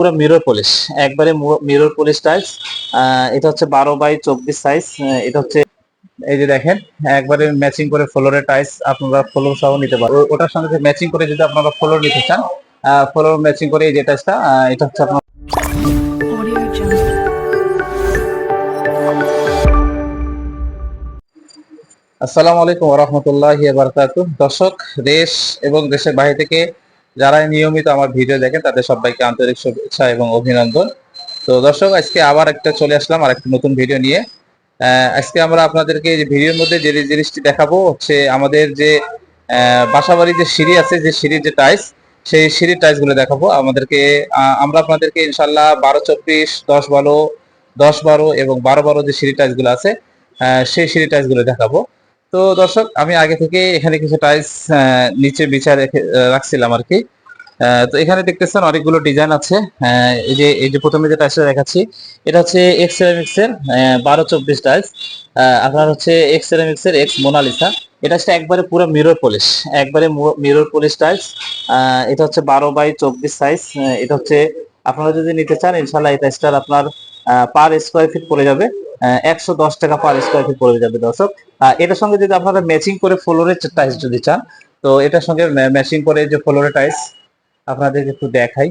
পুরো mirror polish একবারে mirror polish tiles এটা হচ্ছে বারো বাই চব্বিশ সাইজ এটা হচ্ছে এই যে দেখেন একবারে ম্যাচিং করে ফ্লোরের টাইলস আপনারা ফ্লোর সহ নিতে পারেন ওটার সঙ্গে ম্যাচিং করে যদি আপনারা ফ্লোর নিতে চান ফ্লোর ম্যাচিং করে এই যে টাইলসটা এটা হচ্ছে আপনার. আসসালামু আলাইকুম রহমতুল্লাহ বারকাত দর্শক দেশ এবং দেশের বাইরে থেকে যারা নিয়মিত আমার ভিডিও দেখেন, তাদের সবাইকে আন্তরিক শুভেচ্ছা এবং অভিনন্দন। তো দর্শক, আজকে আবার একটা চলে আসলাম আর একটা নতুন ভিডিও নিয়ে। আজকে আমরা আপনাদেরকে ভিডিওর মধ্যে যে জিনিসটি দেখাবো, হচ্ছে আমাদের যে বাসাবাড়ির যে সিঁড়ি আছে, যে সিঁড়ির যে টাইলস, সেই সিঁড়ির টাইলসগুলো দেখাবো। আমাদেরকে আমরা আপনাদেরকে ইনশাল্লাহ বারো চব্বিশ, দশ বারো দশ বারো এবং বারো বারো যে সিঁড়ি টাইলসগুলো আছে সেই সিঁড়ি টাইলসগুলো দেখাবো। তো দর্শক, আমি আগে থেকে এখানে কিছু টাইলস নিচে বিছা রেখে রাখছিলাম আর কি তো এখানে দেখতেছেন অনেকগুলো ডিজাইন আছে। এই যে এই যে প্রথমে যে টাইলসটা দেখাচ্ছি, এটা হচ্ছে এক্স সেরামিক্স এর বারো চব্বিশ টাইলস আপনার হচ্ছে এক্স সেরামিক্স এর এক্স মোনালিসা এটা হচ্ছে একবারে পুরো মিরর পলিশ একবারে মিরর পলিশ টাইলস এটা হচ্ছে বারো বাই চব্বিশ সাইজ এটা হচ্ছে, আপনারা যদি নিতে চান ইনশাল্লাহ এই টাইলসটার আপনার পার স্কোয়ার ফিট পড়ে যাবে। একশো দশ টাকা পার স্কোয়ার ফিট পড়ে যাবে দর্শক। এটার সঙ্গে যদি আপনারা ম্যাচিং করে ফ্লোরের টাইলস যদি চান, তো এটার সঙ্গে ম্যাচিং করে যে ফ্লোরের টাইলস আপনাদেরকে একটু দেখাই।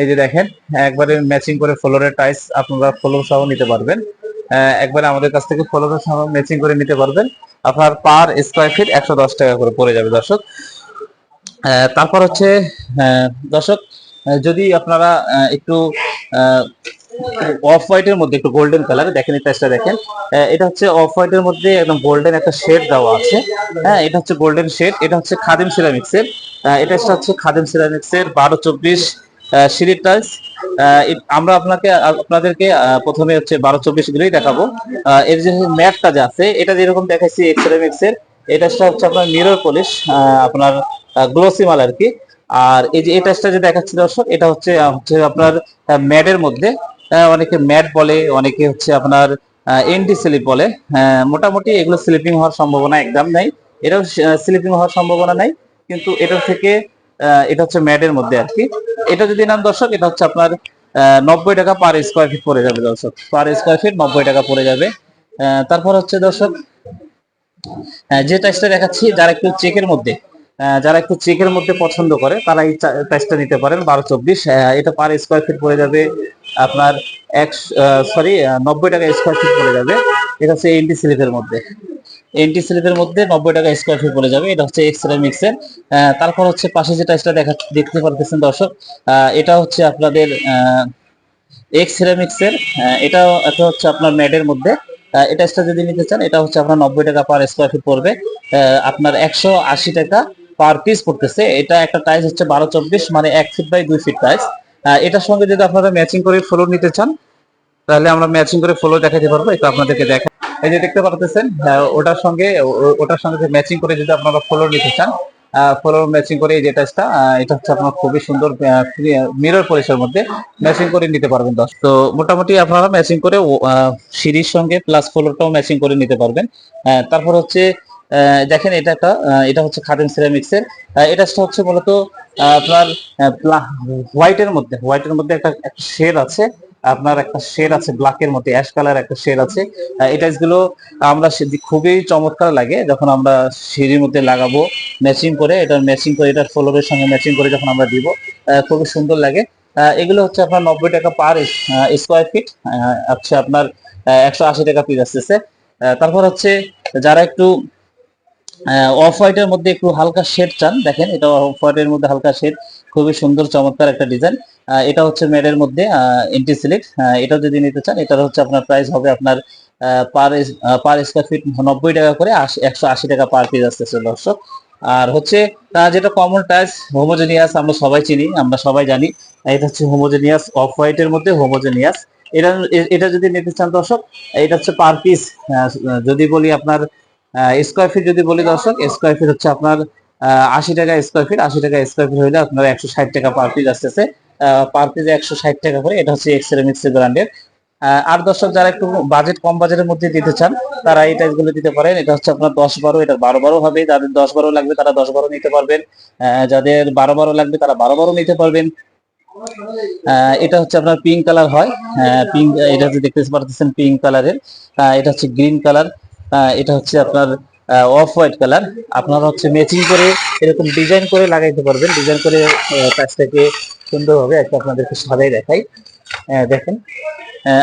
এই যে দেখেন, একবারে ম্যাচিং করে ফ্লোরের টাইলস আপনারা ফ্লোর সহ নিতে পারবেন। একবারে আমাদের কাছ থেকে ফ্লোরের সহ ম্যাচিং করে নিতে পারবেন। আপনার পার স্কোয়ার ফিট একশো দশ টাকা করে পড়ে যাবে দর্শক। তারপর হচ্ছে দর্শক যদি আপনারা একটু অফ হোয়াইটের মধ্যে, একটু গোল্ডেন কালার দেখেন এই টাইসটা দেখেন। এটা হচ্ছে অফ হোয়াইটের মধ্যে একদম গোল্ডেন একটা শেড দেওয়া আছে। হ্যাঁ এটা হচ্ছে গোল্ডেন শেড এটা হচ্ছে খাদিম সিরামিক্সের এটা হচ্ছে খাদিম সিরামিক্সের বারো চব্বিশ সিঁড়ির টাইলস আমরা আপনাকে, আপনাদেরকে প্রথমে হচ্ছে বারো চব্বিশ গুলোই দেখাবো। এর যে ম্যাটটা যে আছে, এটা যেরকম দেখাচ্ছি এক্স সিরামিক্স এর এটা হচ্ছে আপনার মিরর পলিশ আপনার গ্লোসি মাল আর কি। আর এই যে টাইসটা যে দেখাচ্ছি দর্শক, এটা হচ্ছে হচ্ছে আপনার ম্যাডের মধ্যে। অনেকে ম্যাট বলে অনেকে হচ্ছে আপনার এনডি স্লিপ বলে। আহ, মোটামুটি এগুলো স্লিপিং হওয়ার সম্ভাবনা একদম নাই। এটাও স্লিপিং হওয়ার সম্ভাবনা নাই কিন্তু এটার থেকে এটা হচ্ছে ম্যাটের মধ্যে আর কি। এটা যদি নাম দর্শক এটা হচ্ছে আপনার নব্বই টাকা পার স্কোয়ার ফিট পড়ে যাবে দর্শক। পার স্কোয়ার ফিট নব্বই টাকা পড়ে যাবে। তারপর হচ্ছে দর্শক যে টাইসটা দেখাচ্ছি যারা একটু চেকের মধ্যে যারা একটু চেকের মধ্যে পছন্দ করে তারা এই টাইসটা নিতে পারেন বারো চব্বিশ। এটা পার স্কোয়ার ফিট পড়ে যাবে আপনার এক সরি নব্বই টাকা স্কোয়ার ফিট পড়ে যাবে। এটা হচ্ছে এনটি স্লিপের মধ্যে। এনটি স্লিপের মধ্যে নব্বই টাকা স্কোয়ার ফিট পড়ে যাবে। এটা হচ্ছে এক্স মিক্স এর আহ, তারপর হচ্ছে পাশে যেটা টাইসটা দেখা দেখতে পারতেছেন দর্শক এটা হচ্ছে আপনাদের এক্স সিরামিক্স এর আহ, এটা এটা হচ্ছে আপনার ম্যাডের মধ্যে। এটা extra যদি নিতে চান এটা হচ্ছে আপনার নব্বই টাকা পার স্কোয়ার ফিট পড়বে। আপনার একশো আশি টাকা পার পিস পড়তেছে। এটা একটা টাইস হচ্ছে বারো চব্বিশ মানে এক ফিট বাই দুই ফিট টাইস এটার সঙ্গে যদি আপনারা ম্যাচিং করে ফ্লোর নিতে চান তাহলে আমরা ম্যাচিং করে ফ্লোর দেখাতে পারব এটা আপনাদেরকে দেখা এই যে দেখতে পারতেছেন ওটার সঙ্গে ওটার সঙ্গে ম্যাচিং করে যদি আপনারা ফ্লোর নিতে চান ফ্লোর ম্যাচিং করে এই যে টাইসটা এটা হচ্ছে আপনার খুবই সুন্দর মিরর পলিশের মধ্যে ম্যাচিং করে নিতে পারবেন দশ তো মোটামুটি আপনারা ম্যাচিং করে সিঁড়ির সঙ্গে প্লাস ফ্লোরটাও ম্যাচিং করে নিতে পারবেন। তারপর হচ্ছে দেখেন এটা একটা এটা হচ্ছে খাদিম সিরামিক্স এর আহ, এটা হচ্ছে মূলত আপনার হোয়াইটের মধ্যে হোয়াইটের মধ্যে একটা শেড আছে, আপনার একটা শেড আছে ব্ল্যাকের মধ্যে অ্যাশ কালার একটা শেড আছে। এটা গুলো আমরা খুবই চমৎকার লাগে যখন আমরা সিঁড়ির মধ্যে লাগাবো ম্যাচিং করে, এটা ম্যাচিং করে, এটা ফ্লোরের সঙ্গে ম্যাচিং করে যখন আমরা দিব খুবই সুন্দর লাগে। এগুলো হচ্ছে আপনার নব্বই টাকা পার স্কোয়ার ফিট হচ্ছে আপনার একশো আশি টাকা পিস আসতেছে। তারপর হচ্ছে যারা একটু অফ হোয়াইটের মধ্যে একটু হালকা শেড চান। দেখেন, এটা অফ হোয়াইটের মধ্যে হালকা শেড খুবই সুন্দর, চমৎকার একটা ডিজাইন এটা হচ্ছে মেডের মধ্যে এন্টি সিলিক এটা যদি নিতে চান, এটার হচ্ছে আপনার প্রাইস হবে আপনার পার পার স্কোয়ার ফিট নব্বই টাকা করে একশো আশি টাকা পার পিস আসতেছে দর্শক। আর হচ্ছে যেটা কমন টাইস হোমোজেনিয়াস আমরা সবাই চিনি, আমরা সবাই জানি, এটা হচ্ছে হোমোজেনিয়াস অফ হোয়াইটের মধ্যে হোমোজেনিয়াস এটা এটা যদি নিতে চান দর্শক, এটা হচ্ছে পার পিস যদি বলি আপনার স্কোয়ার ফিট যদি বলি দর্শক স্কোয়ার ফিট হচ্ছে আপনার আশি টাকা স্কোয়ার ফিট আশি টাকা স্কোয়ার ফিট হইলে আপনার একশো ষাট টাকা পার পিস আসতেছে। পার পিসে একশো ষাট টাকা করে, এটা হচ্ছে এক্সেরামিক্স ব্র্যান্ডের আর দর্শক, যারা একটু বাজেট কম বাজেটের মধ্যে দিতে চান, তারা এই টাইপগুলো দিতে পারেন। এটা হচ্ছে আপনার দশ বারো, এটা বারো বারো হবে। যাদের দশ বারো লাগবে, তারা দশ বারো নিতে পারবেন। যাদের বারো বারো লাগবে, তারা বারো বারো নিতে পারবেন। এটা হচ্ছে আপনার পিঙ্ক কালার হয়। পিঙ্ক এটা যে দেখতে পারতেছেন পিঙ্ক কালারের এটা হচ্ছে গ্রিন কালার এটা হচ্ছে আপনার অফ হোয়াইট কালার আপনারা হচ্ছে ম্যাচিং করে এরকম ডিজাইন করে লাগাইতে পারবেন। ডিজাইন করে কাজটাকে সুন্দরভাবে একটা আপনাদেরকে সাজাই দেখাই। দেখেন।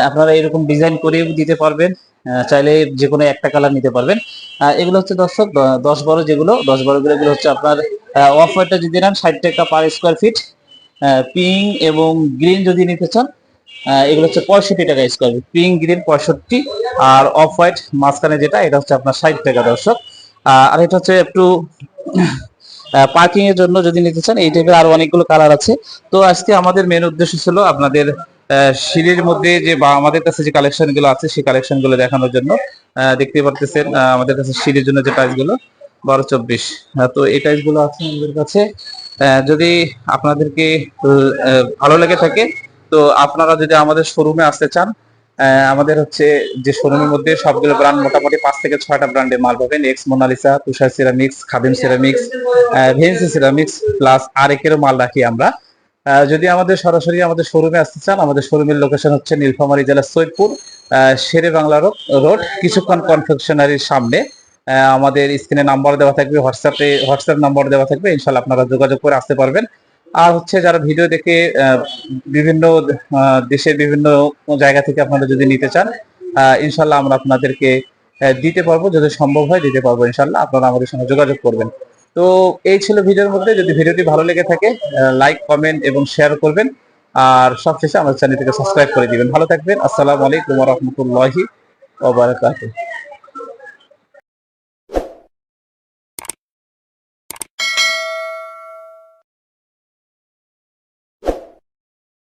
আপনারা এরকম ডিজাইন করেও দিতে পারবেন। চাইলে যে কোনো একটা কালার নিতে পারবেন। এগুলো হচ্ছে দর্শক দশ বারো যেগুলো, দশ বারো গুলো, এগুলো হচ্ছে আপনার অফ হোয়াইটটা যদি নেন, ষাট টাকা পার স্কোয়ার ফিট পিঙ্ক এবং গ্রিন যদি নিতে চান এগুলো হচ্ছে পঁয়ষট্টি টাকা স্কোয়ার ফিট পিঙ্ক গ্রিন পঁয়ষট্টি আর অফ হোয়াইট মাঝখানে যেটা, এটা হচ্ছে আপনার ষাট টাকা দর্শক। আর এটা হচ্ছে একটু পার্কিং এর জন্য যদি নিতে চান, এই টাইপের আরও অনেকগুলো কালার আছে। তো আজকে আমাদের মেন উদ্দেশ্য ছিল আপনাদের সিঁড়ির মধ্যে যে বা আমাদের কাছে যে কালেকশনগুলো আছে, সেই কালেকশনগুলো দেখানোর জন্য। দেখতে পারতেছেন আমাদের কাছে সিঁড়ির জন্য যে টাইলসগুলো, বারো চব্বিশ। তো এই টাইলসগুলো আছে আমাদের কাছে। যদি আপনাদেরকে ভালো লেগে থাকে তো আপনারা যদি আমাদের শোরুমে আসতে চান আমাদের হচ্ছে যে শোরুমের মধ্যে সবগুলো ব্র্যান্ড মোটামুটি পাঁচ থেকে ছয়টা ব্র্যান্ডের মাল পাবেন। X Monalisa Tushar ceramics Khadim ceramics ভেন্সি ceramics plus আরেকেরও মাল রাখি আমরা। যদি আমাদের সরাসরি আমাদের শোরুমে আসতে চান, আমাদের শোরুমের লোকেশন হচ্ছে নীলফামারী জেলার সৈয়দপুর শেরে বাংলা রোড কিছুক্ষণ কনফেকশনারির সামনে। আমাদের স্ক্রিনে নাম্বার দেওয়া থাকবে হোয়াটসঅ্যাপে হোয়াটসঅ্যাপ নাম্বার দেওয়া থাকবে। ইনশাল্লাহ আপনারা যোগাযোগ করে আসতে পারবেন। আর হচ্ছে যারা ভিডিও দেখে বিভিন্ন দেশের বিভিন্ন জায়গা থেকে আপনারা যদি নিতে চান ইনশাল্লাহ আমরা আপনাদেরকে দিতে পারব, যদি সম্ভব হয় দিতে পারব ইনশাল্লাহ। আপনারা আমাদের সঙ্গে যোগাযোগ করবেন। তো এই ছিল ভিডিওর মধ্যে। যদি ভিডিওটি ভালো লেগে থাকে লাইক কমেন্ট এবং শেয়ার করবেন। আর সবশেষে আমাদের চ্যানেলটিকে সাবস্ক্রাইব করে দিবেন। ভালো থাকবেন। আসসালামু আলাইকুম রহমতুল্লাহি ওবারাকাতুহ